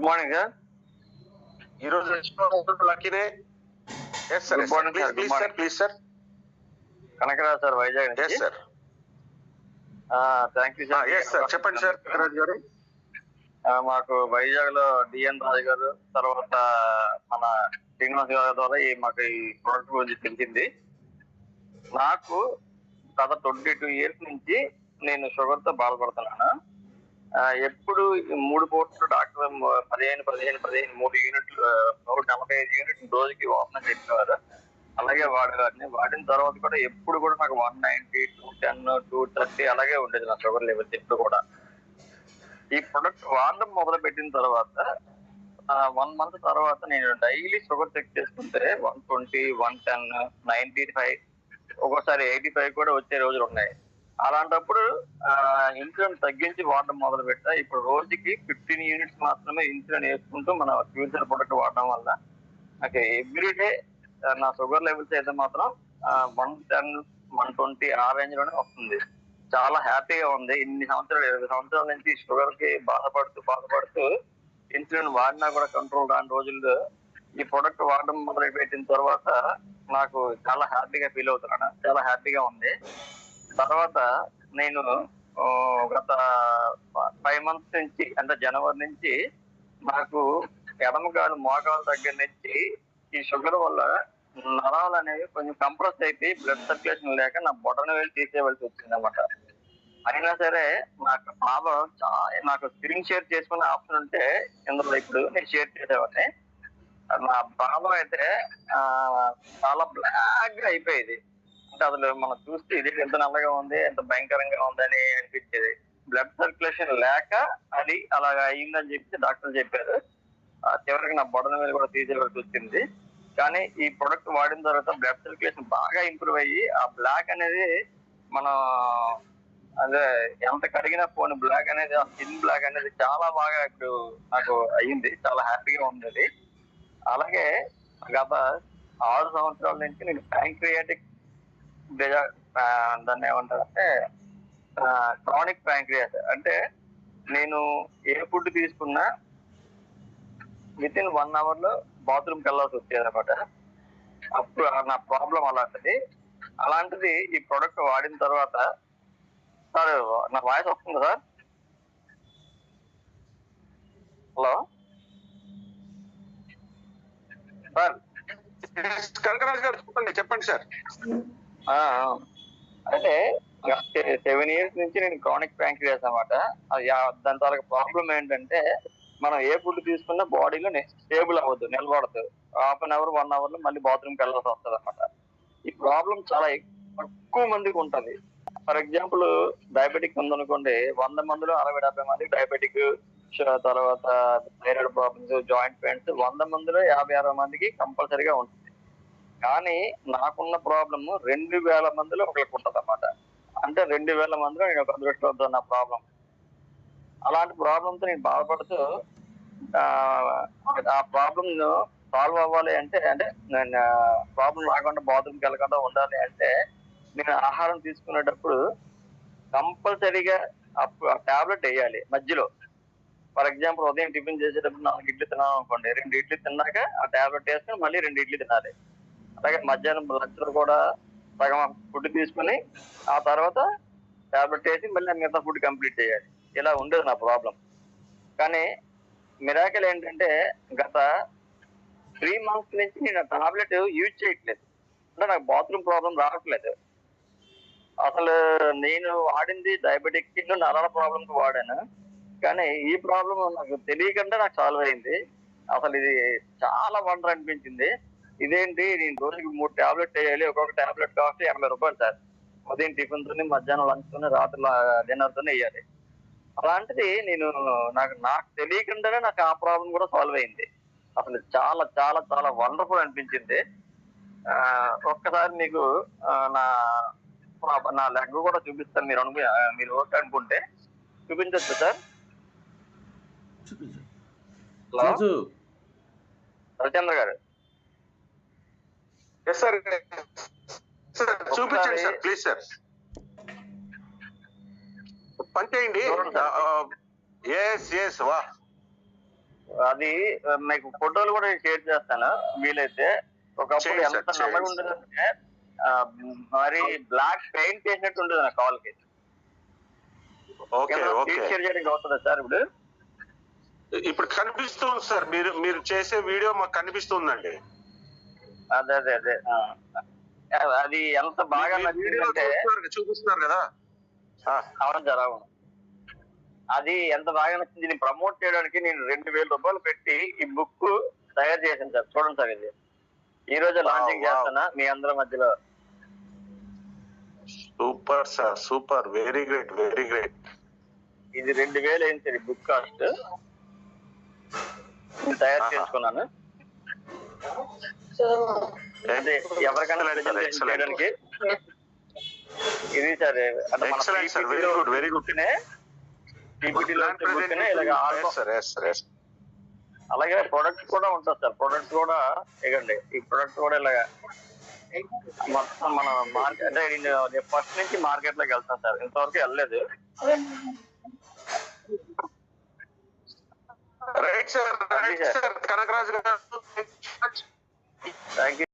Good morning sir ఈ రోజు లక్కీనే yes sir morning, please please sir. Please sir Kanakaraj sir Vizag yes sir thank you sir yes sir చెప్పండి sir Kanakaraj గారు. ఆ, మాకు వైజాగ్లో డిఎన్ రాజు గారు తర్వాత మన శ్రీనివాస్ గారి ద్వారా ఈ మాకు ఈ ప్రోడక్ట్ గురించి తెలిసింది. నాకు గత ట్వంటీ టూ ఇయర్స్ నుంచి నేను షుగర్తో బాధపడుతున్నాను. ఎప్పుడు మూడు పూట్లు డాక్టర్ పదిహేను పదిహేను పదిహేను మూడు యూనిట్లు నూట నలభై ఐదు యూనిట్లు రోజుకి వాపన చెప్పేవారు. అలాగే వాడేవారిని వాడిన తర్వాత కూడా ఎప్పుడు కూడా నాకు one ninety two ten two thirty అలాగే ఉండేది నా షుగర్ లెవెల్స్ ఎప్పుడు కూడా. ఈ ప్రొడక్ట్ వాడడం మొదలు పెట్టిన తర్వాత వన్ మంత్ తర్వాత నేను డైలీ షుగర్ చెక్ చేసుకుంటే one twenty one ten ninety five ఒక్కోసారి ఎయిటీ ఫైవ్ కూడా వచ్చే రోజులు ఉన్నాయి. అలాంటప్పుడు ఇన్సులిన్ తగ్గించి వాడడం మొదలు పెట్టా ఇప్పుడు రోజుకి ఫిఫ్టీన్ యూనిట్స్ మాత్రమే ఇన్సులిన్ వేసుకుంటూ మన ఫ్యూచర్ ప్రొడక్ట్ వాడడం వల్ల నాకు ఎవ్రీడే నా షుగర్ లెవెల్స్ అయితే మాత్రం వన్ టెన్ వన్ ట్వంటీ ఆ రేంజ్లోనే వస్తుంది. చాలా హ్యాపీగా ఉంది. ఇన్ని సంవత్సరాలు ఇరవై సంవత్సరాల నుంచి షుగర్కి బాధపడుతూ బాధపడుతూ ఇన్సులిన్ వాడినా కూడా కంట్రోల్ రాని రోజుల్లో ఈ ప్రొడక్ట్ వాడడం మొదలు పెట్టిన తర్వాత నాకు చాలా హ్యాపీగా ఫీల్ అవుతున్నాను. చాలా హ్యాపీగా ఉంది. తర్వాత నేను గత ఫైవ్ మంత్స్ నుంచి అంటే జనవరి నుంచి నాకు ఎడమకాలు మోకాల దగ్గర నుంచి ఈ షుగర్ వల్ల నరాలు అనేవి కొంచెం కంప్రెస్ అయిపోయి బ్లడ్ సర్క్యులేషన్ లేక నా బొటన వెళ్ళి తీసేయవలసి వచ్చింది అనమాట అయినా సరే నాకు బాధ నాకు స్క్రీన్ షేర్ చేసుకునే ఆప్షన్ ఉంటే ఇందులో ఇప్పుడు నేను షేర్ చేసేవాడిని. నా బాధ అయితే చాలా బ్లాక్గా అయిపోయేది. అంటే అసలు మనం చూస్తే ఇది ఎంత నల్లగా ఉంది ఎంత భయంకరంగా ఉందని అనిపించేది. బ్లడ్ సర్క్యులేషన్ లేక అది అలాగా అయిందని చెప్పి డాక్టర్ చెప్పారు. ఆ, చివరికి నా బొడన మీద కూడా తీసేవరకు వచ్చింది. కానీ ఈ ప్రొడక్ట్ వాడిన తర్వాత బ్లడ్ సర్క్యులేషన్ బాగా ఇంప్రూవ్ అయ్యి ఆ బ్లాక్ అనేది మనం అదే ఎంత కడిగినా పోని బ్లాక్ అనేది ఆ స్కిన్ బ్లాక్ అనేది చాలా బాగా ఇప్పుడు నాకు అయ్యింది. చాలా హ్యాపీగా ఉంది అలాగే గత ఆరు సంవత్సరాల నుంచి నేను ప్యాంక్రియాటిక్ దాన్ని ఏమంటారంటే క్రానిక్ ప్యాంక్రియాస్ అంటే నేను ఏ ఫుడ్ తీసుకున్నా విత్ ఇన్ వన్ అవర్లో బాత్రూమ్కి వెళ్ళాల్సి వచ్చేది అనమాట అప్పుడు నా ప్రాబ్లం అలాంటిది. అలాంటిది ఈ ప్రోడక్ట్ వాడిన తర్వాత సార్ నా వాయిస్ వస్తుంది సార్? హలో? సార్ కనకరాజ్ గారు చెప్పండి చెప్పండి సార్. అంటే సెవెన్ ఇయర్స్ నుంచి నేను క్రానిక్ ప్యాంక్రియాస్ అనమాట దాని తాలూకు ప్రాబ్లం ఏంటంటే మనం ఏ ఫుడ్ తీసుకున్నా బాడీలో స్టేబుల్ అవ్వద్దు నిలబడదు. హాఫ్ అన్ అవర్ వన్ అవర్లో మళ్ళీ బాత్రూమ్కి వెళ్ళాల్సి వస్తుంది అనమాట ఈ ప్రాబ్లం చాలా ఎక్కువ తక్కువ మందికి ఉంటది. ఫర్ ఎగ్జాంపుల్ డయాబెటిక్ ఉందనుకోండి వంద మందిలో అరవై డెబ్బై మంది డయాబెటిక్ తర్వాత థైరాయిడ్ ప్రాబ్లమ్స్ జాయింట్ పెయిన్స్ వంద మందిలో యాభై అరవై మందికి కంపల్సరీగా ఉంటుంది. కానీ నాకున్న ప్రాబ్లమ్ రెండు వేల మందిలో ఒకరికి ఉంటుంది అనమాట అంటే రెండు వేల మందిలో నేను ఒక అదృష్టంతో నా ప్రాబ్లం అలాంటి ప్రాబ్లంతో నేను బాధపడుతూ ఆ, ప్రాబ్లంను సాల్వ్ అవ్వాలి అంటే అంటే నేను ప్రాబ్లం రాకుండా బాత్రూమ్కి వెళ్ళకుండా ఉండాలి అంటే నేను ఆహారం తీసుకునేటప్పుడు కంపల్సరీగా ఆ టాబ్లెట్ వేయాలి మధ్యలో. ఫర్ ఎగ్జాంపుల్ ఉదయం టిఫిన్ చేసేటప్పుడు నాలుగు ఇడ్లీ తిన్నాను అనుకోండి రెండు ఇడ్లీ తిన్నాక ఆ టాబ్లెట్ వేసుకుని మళ్ళీ రెండు ఇడ్లీ తినాలి. అలాగే మధ్యాహ్నం లంచ్లో కూడా సగం ఫుడ్ తీసుకుని ఆ తర్వాత టాబ్లెట్ వేసి మళ్ళీ మిగతా ఫుడ్ కంప్లీట్ చేయాలి. ఇలా ఉండేది నా ప్రాబ్లం కానీ మిరాకల్ ఏంటంటే గత త్రీ మంత్స్ నుంచి నేను టాబ్లెట్ యూజ్ చేయట్లేదు. అంటే నాకు బాత్రూమ్ ప్రాబ్లం రావట్లేదు. అసలు నేను వాడింది డయాబెటిక్ కింద నరాల ప్రాబ్లంకి వాడాను. కానీ ఈ ప్రాబ్లం నాకు తెలియకుండా నాకు సాల్వ్ అయింది. అసలు ఇది చాలా వండర్ అనిపించింది. ఇదేంటి? నేను రోజుకి మూడు టాబ్లెట్ వేయాలి ఒక్కొక్క టాబ్లెట్ కాస్ట్ ఎనభై రూపాయలు సార్. ఉదయం టిఫిన్ తోని మధ్యాహ్నం లంచ్ తోని రాత్రి డిన్నర్ తోని వేయాలి. అలాంటిది నేను నాకు నాకు తెలియకుండానే నాకు ఆ ప్రాబ్లం కూడా సాల్వ్ అయింది. అసలు చాలా చాలా చాలా వండర్ఫుల్ అనిపించింది. ఆ, ఒక్కసారి మీకు నా నా- నా లెగ్ కూడా చూపిస్తాను మీరు అను మీరు ఓకే అనుకుంటే. చూపించచ్చు సార్? హలో? రవిచంద్ర గారు. ఎస్ సార్ చూపించండి సార్ ప్లీజ్ సార్ పని చేయండి చూడండి. సార్. ఎస్ ఎస్ వా. అది మీకు ఫోటోలు కూడా షేర్ చేస్తాను వీలైతే. ఒకప్పుడు ఎంత నల్లగా ఉండేదంటే మరి బ్లాక్ పెయింట్ చేసినట్టు ఉండేది నా ఓకే ఓకే. షేర్ చేయడానికి అవుతుందా సార్ ఇప్పుడు? ఇప్పుడు కనిపిస్తుంది సార్ మీరు మీరు చేసే వీడియో మాకు కనిపిస్తుందండి. అదే అదే అదే. అది ఎంత బాగా నచ్చిందంటే చూపిస్తున్నారు కదా అవును సార్ అవును. అది ఎంత బాగా నచ్చింది దీన్ని ప్రమోట్ చేయడానికి నేను రెండు వేల రూపాయలు పెట్టి ఈ బుక్ తయారు చేశాను సార్. చూడండి సార్ ఇది. ఈ రోజు లాంచింగ్ wow. చేస్తున్నా మీ అందరి మధ్యలో. Super sir super. Very great very great. ఇది రెండు వేలు అయింది సార్ ఈ బుక్ కాస్ట్. నేను తయారు. చేసుకున్నాను. ఇది sir excellent sir very good very good అలాగే ప్రొడక్ట్ కూడా ఉంటుంది సార్ ప్రొడక్ట్ కూడా ఇవ్వండి ఈ ప్రొడక్ట్ కూడా ఇలాగా మొత్తం మన మార్కెట్ అంటే నేను ఫస్ట్ నుంచి మార్కెట్లోకి వెళ్తాను సార్ ఇంతవరకు వెళ్ళలేదు. Right sir right sir Kanakaraju గారు థ్యాంక్ యూ